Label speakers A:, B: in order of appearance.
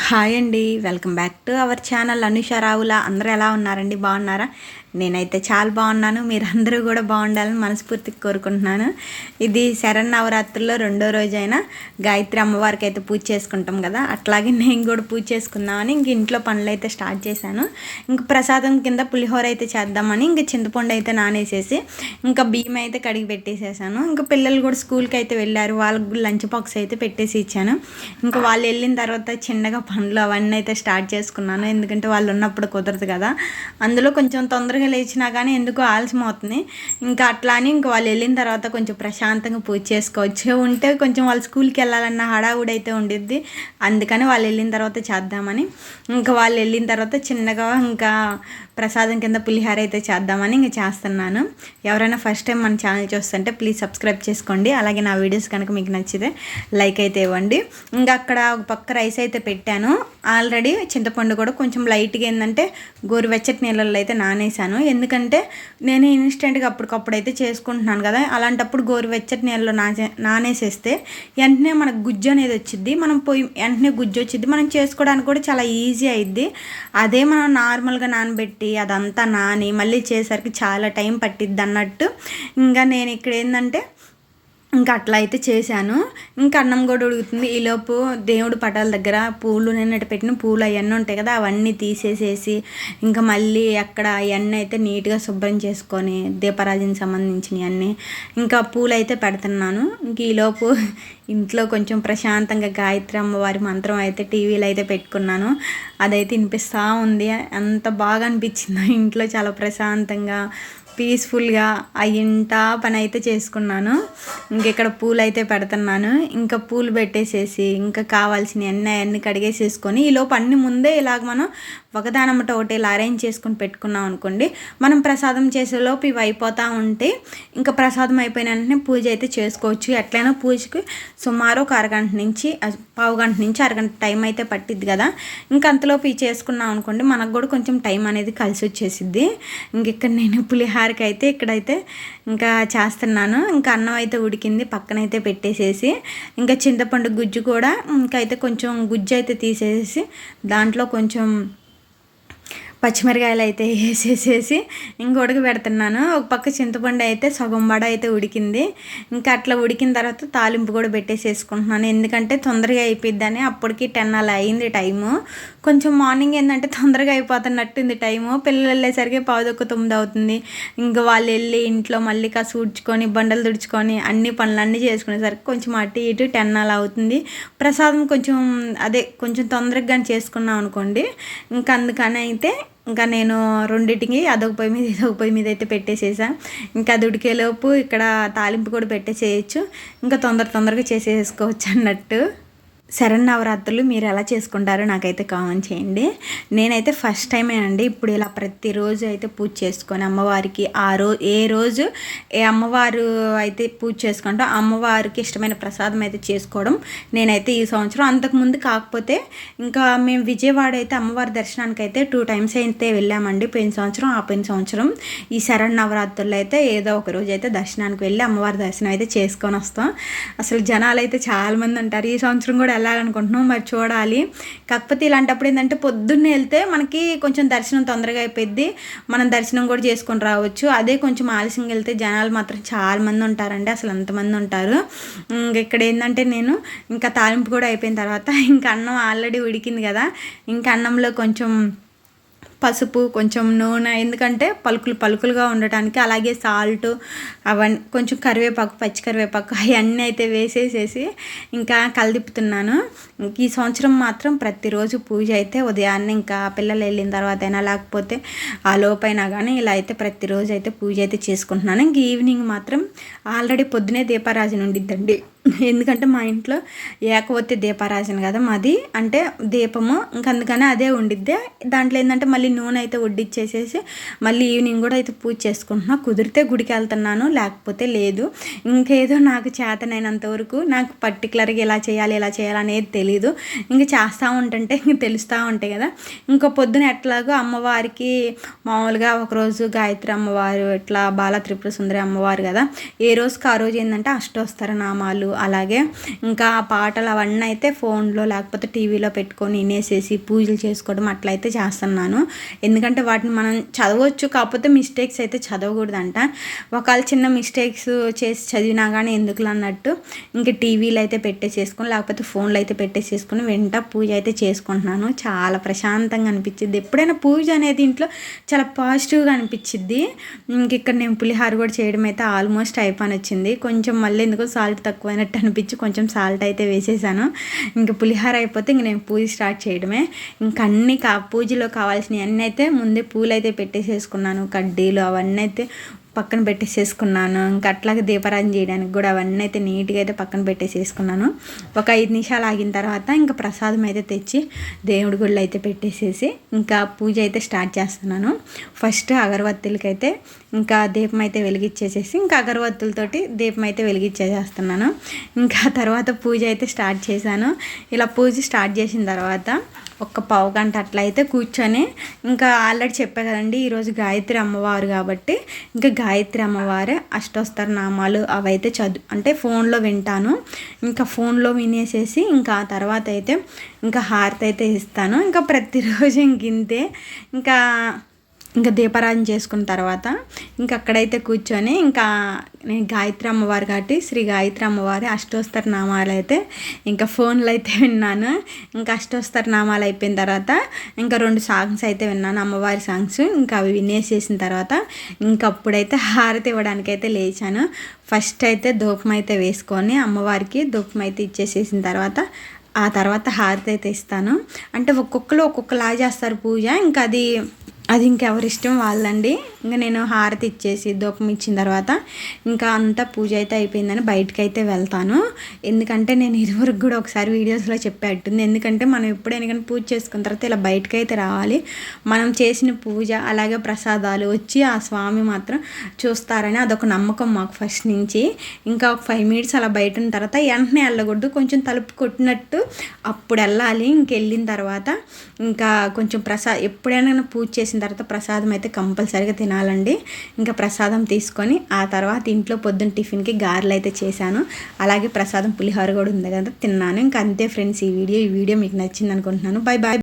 A: Hi అండి welcome back to our channel. Anusha Ravula అందరూ ఎలా ఉన్నారండి? బాగున్నారా? నేనైతే చాలా బాగున్నాను. మీరందరూ కూడా బాగుండాలని మనస్ఫూర్తిగా కోరుకుంటున్నాను. ఇది శరణ్ నవరాత్రుల్లో రెండో రోజైన గాయత్రి అమ్మవారికి అయితే పూజ చేసుకుంటాం కదా. అట్లాగే నేను కూడా పూజ చేసుకుందామని ఇంక ఇంట్లో పనులు అయితే స్టార్ట్ చేశాను. ఇంక ప్రసాదం కింద పులిహోర అయితే చేద్దామని ఇంక చింతపండు అయితే నానేసేసి ఇంకా బియ్యం అయితే కడిగి పెట్టేసేసాను. ఇంకా పిల్లలు కూడా స్కూల్కి అయితే వెళ్ళారు. వాళ్ళకి లంచ్ బాక్స్ అయితే పెట్టేసి ఇచ్చాను. ఇంకా వాళ్ళు వెళ్ళిన తర్వాత చిన్నగా పనులు అవన్నీ అయితే స్టార్ట్ చేసుకున్నాను. ఎందుకంటే వాళ్ళు ఉన్నప్పుడు కుదరదు కదా. అందులో కొంచెం తొందరగా లేచినా కానీ ఎందుకో ఆలస్యం అవుతుంది ఇంకా అట్లా అని ఇంకా వాళ్ళు వెళ్ళిన తర్వాత కొంచెం ప్రశాంతంగా పూజ చేసుకోవచ్చు. ఉంటే కొంచెం వాళ్ళు స్కూల్కి వెళ్ళాలన్న హడావుడి అయితే ఉండిద్ది. అందుకని వాళ్ళు వెళ్ళిన తర్వాత చేద్దామని. ఇంకా వాళ్ళు వెళ్ళిన తర్వాత చిన్నగా ఇంకా ప్రసాదం కింద పులిహార అయితే చేద్దామని ఇంకా చేస్తున్నాను. ఎవరైనా ఫస్ట్ టైం మన ఛానల్ చూస్తుంటే ప్లీజ్ సబ్స్క్రైబ్ చేసుకోండి. అలాగే నా వీడియోస్ కనుక మీకు నచ్చితే లైక్ అయితే ఇవ్వండి. ఇంకా అక్కడ ఒక పక్క రైస్ అయితే పెట్టాను. ఆల్రెడీ చింతపండు కూడా కొంచెం లైట్గా ఏంటంటే గోరువెచ్చటి నీళ్ళల్లో అయితే నానేసాను. ఎందుకంటే నేను ఇన్స్టెంట్గా అప్పటికప్పుడు అయితే చేసుకుంటున్నాను కదా అలాంటప్పుడు గోరువెచ్చటి నీళ్ళలో నానే నానేసేస్తే వెంటనే మనకు గుజ్జు అనేది వచ్చింది మనం పోయి వెంటనే గుజ్జు వచ్చింది మనం చేసుకోవడానికి కూడా చాలా ఈజీ అయిద్ది. అదే మనం నార్మల్గా నానబెట్టి అదంతా నాని మళ్ళీ చేసరికి చాలా టైం పట్టిద్ది అన్నట్టు. ఇంకా నేను ఇక్కడ ఏంటంటే ఇంకా అట్లా అయితే చేశాను. ఇంకా అన్నం కూడా ఉడుకుతుంది. ఈలోపు దేవుడు పటాల దగ్గర పూలు నిన్నటి పెట్టిన పూలు అవన్నీ ఉంటాయి కదా అవన్నీ తీసేసేసి ఇంకా మళ్ళీ అక్కడ అవన్నీ అయితే నీట్గా శుభ్రం చేసుకొని దీపరాజుని సంబంధించినవి అన్నీ ఇంకా పూలు అయితే పెడుతున్నాను. ఇంక ఈలోపు ఇంట్లో కొంచెం ప్రశాంతంగా గాయత్రి అమ్మవారి మంత్రం అయితే టీవీలో అయితే పెట్టుకున్నాను. అదైతే వినిపిస్తూ ఉంది. అంత బాగా అనిపించింది. ఇంట్లో చాలా ప్రశాంతంగా పీస్ఫుల్గా అయ్యింటా పని అయితే చేసుకున్నాను. ఇంకెక్కడ పూలు అయితే పెడుతున్నాను. ఇంకా పూలు పెట్టేసేసి ఇంకా కావాల్సిన అన్నీ అన్ని కడిగేసేసుకొని ఈలోపు అన్ని ముందే ఇలాగ మనం ఒకదానమ్మట ఒకటేలా అరేంజ్ చేసుకొని పెట్టుకున్నాం అనుకోండి మనం ప్రసాదం చేసేలోపు ఇవి అయిపోతూ ఉంటే ఇంకా ప్రసాదం అయిపోయిన వెంటనే పూజ అయితే చేసుకోవచ్చు. ఎట్లయినా పూజకి సుమారు ఒక అరగంట నుంచి పావు గంట నుంచి అరగంట టైం అయితే పట్టిద్ది కదా. ఇంకా అంతలోపు ఇవి చేసుకున్నాం అనుకోండి మనకు కూడా కొంచెం టైం అనేది కలిసి వచ్చేసిద్ది. ఇంక ఇక్కడ నేను పులిహారకి అయితే ఇక్కడైతే ఇంకా చేస్తున్నాను. ఇంకా అన్నం అయితే ఉడికింది పక్కనైతే పెట్టేసేసి ఇంకా చింతపండు గుజ్జు కూడా ఇంకా అయితే కొంచెం గుజ్జు అయితే తీసేసి దాంట్లో కొంచెం పచ్చిమిరకాయలు అయితే వేసేసేసి ఇంక పెడుతున్నాను. ఒక పక్క చింతపండు అయితే సగం వడ అయితే ఉడికింది. ఇంకా అట్లా ఉడికిన తర్వాత తాలింపు కూడా పెట్టేసేసుకుంటున్నాను. ఎందుకంటే తొందరగా అయిపోయిద్దని అప్పటికి టెన్ అలా అయింది టైము. కొంచెం మార్నింగ్ ఏంటంటే తొందరగా అయిపోతున్నట్టుంది టైము. పిల్లలు వెళ్ళేసరికి పావుదొక్క తొమ్మిది అవుతుంది. ఇంకా వాళ్ళు వెళ్ళి ఇంట్లో మళ్ళీ కాసు ఊడ్చుకొని బండలు తుడుచుకొని అన్ని పనులన్నీ చేసుకునేసరికి కొంచెం అటు ఇటు టెన్ అలా అవుతుంది. ప్రసాదం కొంచెం అదే కొంచెం తొందరగా చేసుకున్నాం అనుకోండి. ఇంకా అందుకని అయితే ఇంకా నేను రెండింటికి అదొక పొయ్యి మీద ఇదొక పొయ్యి మీద అయితే పెట్టేసేసాను ఇంకా అది ఉడికేలోపు ఇక్కడ తాలింపు కూడా పెట్టేసేయచ్చు. ఇంకా తొందర తొందరగా చేసేసుకోవచ్చు అన్నట్టు. శరణ్ నవరాత్రులు మీరు ఎలా చేసుకుంటారో నాకైతే కామెంట్ చేయండి. నేనైతే ఫస్ట్ టైమే అండి ఇప్పుడు ఇలా ప్రతిరోజు అయితే పూజ చేసుకొని అమ్మవారికి ఆ రో ఏ రోజు ఏ అమ్మవారు అయితే పూజ చేసుకుంటో అమ్మవారికి ఇష్టమైన ప్రసాదం అయితే చేసుకోవడం నేనైతే ఈ సంవత్సరం. అంతకుముందు కాకపోతే ఇంకా మేము విజయవాడ అయితే అమ్మవారి దర్శనానికి అయితే టూ టైమ్స్ అయితే వెళ్ళామండి పోయిన సంవత్సరం ఆ పోయిన సంవత్సరం. ఈ శరణ్ అయితే ఏదో ఒక రోజు అయితే దర్శనానికి వెళ్ళి అమ్మవారి దర్శనం అయితే చేసుకొని వస్తాం. అసలు జనాలు అయితే చాలామంది ఉంటారు. ఈ సంవత్సరం కూడా వెళ్ళాలనుకుంటున్నాం. మరి చూడాలి. కాకపోతే ఇలాంటప్పుడు ఏంటంటే పొద్దున్నే వెళ్తే మనకి కొంచెం దర్శనం తొందరగా అయిపోయింది మనం దర్శనం కూడా చేసుకొని రావచ్చు. అదే కొంచెం ఆలస్యంగా వెళ్తే జనాలు మాత్రం చాలా మంది ఉంటారండి. అసలు అంతమంది ఉంటారు. ఇక్కడ ఏంటంటే నేను ఇంకా తాలింపు కూడా అయిపోయిన తర్వాత ఇంకా అన్నం ఆల్రెడీ ఉడికింది కదా. ఇంకా అన్నంలో కొంచెం పసుపు కొంచెం నూనె ఎందుకంటే పలుకులు పలుకులుగా ఉండటానికి అలాగే సాల్ట్ అవన్నీ కొంచెం కరివేపాకు పచ్చి కరివేపాకు అవన్నీ అయితే వేసేసేసి ఇంకా కలిదిప్పుతున్నాను. ఈ సంవత్సరం మాత్రం ప్రతిరోజు పూజ అయితే ఉదయాన్నే ఇంకా పిల్లలు వెళ్ళిన తర్వాత అయినా లేకపోతే ఆ లోపైనా కానీ ఇలా అయితే ప్రతిరోజు అయితే పూజ అయితే చేసుకుంటున్నాను. ఇంక ఈవినింగ్ మాత్రం ఆల్రెడీ పొద్దునే దీపారాజు ఉండిద్దండి. ఎందుకంటే మా ఇంట్లో ఏకవత్తి దీపారాజన కదా మాది. అంటే దీపము ఇంక అందుకని అదే ఉండిద్దే. దాంట్లో ఏంటంటే మళ్ళీ నూనె అయితే వడ్డిచ్చేసేసి మళ్ళీ ఈవినింగ్ కూడా అయితే పూజ చేసుకుంటున్నా. కుదిరితే గుడికి వెళ్తున్నాను లేకపోతే లేదు. ఇంకేదో నాకు చేతనైనంత వరకు నాకు పర్టికులర్గా ఇలా చేయాలి ఇలా చేయాలి అనేది తెలీదు. ఇంక చేస్తూ ఉంటుంటే ఇంక తెలుస్తూ ఉంటాయి కదా. ఇంకా పొద్దున ఎట్లాగో అమ్మవారికి మామూలుగా ఒకరోజు గాయత్రి అమ్మవారు ఇట్లా బాల త్రిపుర సుందరి అమ్మవారు కదా. ఏ రోజుకి ఆ రోజు ఏంటంటే అష్టోస్తర నామాలు అలాగే ఇంకా ఆ పాటలు అవన్నీ అయితే ఫోన్లో లేకపోతే టీవీలో పెట్టుకొని వినేసేసి పూజలు చేసుకోవడం అట్లయితే చేస్తున్నాను. ఎందుకంటే వాటిని మనం చదవచ్చు కాకపోతే మిస్టేక్స్ అయితే చదవకూడదంట. ఒకవేళ చిన్న మిస్టేక్స్ చేసి చదివినా కానీ ఎందుకులు అన్నట్టు ఇంకా టీవీలు అయితే పెట్టేసేసుకొని లేకపోతే ఫోన్లు అయితే పెట్టేసేసుకొని వెంట పూజ అయితే చేసుకుంటున్నాను. చాలా ప్రశాంతంగా అనిపించింది ఎప్పుడైనా పూజ అనేది ఇంట్లో చాలా పాజిటివ్గా అనిపించింది ఇంక ఇక్కడ నేను పులిహార కూడా చేయడం అయితే ఆల్మోస్ట్ అయిపోయి వచ్చింది కొంచెం మళ్ళీ ఎందుకో సాల్ట్ తక్కువైనట్టు అనిపించి కొంచెం సాల్ట్ అయితే వేసేసాను. ఇంకా పులిహార అయిపోతే ఇంక నేను పూజ స్టార్ట్ చేయడమే. ఇంకా అన్ని కా పూజలో కావాల్సినవి అన్నీ అయితే ముందే పూలు అయితే పెట్టేసేసుకున్నాను. కడ్డీలు అవన్నీ అయితే పక్కన పెట్టేసేసుకున్నాను. ఇంకా అట్లాగే దీపారాధన చేయడానికి కూడా అవన్నీ అయితే నీట్గా అయితే పక్కన పెట్టేసేసుకున్నాను. ఒక ఐదు నిమిషాలు ఆగిన తర్వాత ఇంకా ప్రసాదం అయితే తెచ్చి దేవుడి గుళ్ళు అయితే పెట్టేసేసి ఇంకా పూజ అయితే స్టార్ట్ చేస్తున్నాను. ఫస్ట్ అగరవత్తులకి అయితే ఇంకా దీపం అయితే వెలిగించేసేసి ఇంకా అగరవత్తులతోటి దీపం అయితే వెలిగించేసేస్తున్నాను. ఇంకా తర్వాత పూజ అయితే స్టార్ట్ చేశాను. ఇలా పూజ స్టార్ట్ చేసిన తర్వాత ఒక్క పావు గంట అట్లా అయితే కూర్చొని ఇంకా ఆల్రెడీ చెప్పా కదండి ఈరోజు గాయత్రి అమ్మవారు కాబట్టి ఇంకా గాయత్రి అమ్మవారే అష్టోస్తర నామాలు అవైతే చదువు అంటే ఫోన్లో వింటాను. ఇంకా ఫోన్లో వినేసేసి ఇంకా ఆ తర్వాత అయితే ఇంకా హారతి అయితే ఇస్తాను. ఇంకా ప్రతిరోజు ఇంక ఇంతే. ఇంకా ఇంకా దీపారాధన చేసుకున్న తర్వాత ఇంకా అక్కడైతే కూర్చొని ఇంకా నేను గాయత్రి అమ్మవారు కాబట్టి శ్రీ గాయత్రి అమ్మవారి అష్టోస్తర నామాలు అయితే ఇంకా ఫోన్లో అయితే విన్నాను. ఇంకా అష్టోస్తర నామాలు అయిపోయిన తర్వాత ఇంకా రెండు సాంగ్స్ అయితే విన్నాను. అమ్మవారి సాంగ్స్ ఇంకా అవి వినేసేసిన తర్వాత ఇంకా అప్పుడైతే హారతి ఇవ్వడానికి అయితే లేచాను. ఫస్ట్ అయితే ధూపం అయితే వేసుకొని అమ్మవారికి ధూపం అయితే ఇచ్చేసేసిన తర్వాత ఆ తర్వాత హారతి అయితే ఇస్తాను. అంటే ఒక్కొక్కరు ఒక్కొక్కలా చేస్తారు పూజ. ఇంకా అది అది ఇంకెవరిష్టం వాళ్ళండి. ఇంకా నేను హారతి ఇచ్చేసి దూపం ఇచ్చిన తర్వాత ఇంకా అంతా పూజ అయితే అయిపోయిందని బయటకు అయితే వెళ్తాను. ఎందుకంటే నేను ఇదివరకు కూడా ఒకసారి వీడియోస్లో చెప్పేట్టుంది ఎందుకంటే మనం ఎప్పుడైనా కానీ పూజ చేసుకున్న తర్వాత ఇలా బయటకు అయితే రావాలి. మనం చేసిన పూజ అలాగే ప్రసాదాలు వచ్చి ఆ స్వామి మాత్రం చూస్తారని అదొక నమ్మకం మాకు ఫస్ట్ నుంచి. ఇంకా ఒక ఫైవ్ మినిట్స్ అలా బయట ఉన్న తర్వాత వెంటనే వెళ్ళకూడదు. కొంచెం తలుపు కొట్టినట్టు అప్పుడు వెళ్ళాలి. ఇంకెళ్ళిన తర్వాత ఇంకా కొంచెం ప్రసాద్ ఎప్పుడైనా పూజ చేసిన తర్వాత ప్రసాదం అయితే కంపల్సరీగా తినాలండి. ఇంకా ప్రసాదం తీసుకొని ఆ తర్వాత ఇంట్లో పొద్దున్న టిఫిన్కి గారెలు అయితే చేశాను. అలాగే ప్రసాదం పులిహోర కూడా ఉంది కదా తిన్నాను. ఇంకా అంతే ఫ్రెండ్స్ ఈ వీడియో ఈ వీడియో మీకు నచ్చింది అనుకుంటున్నాను బాయ్ బాయ్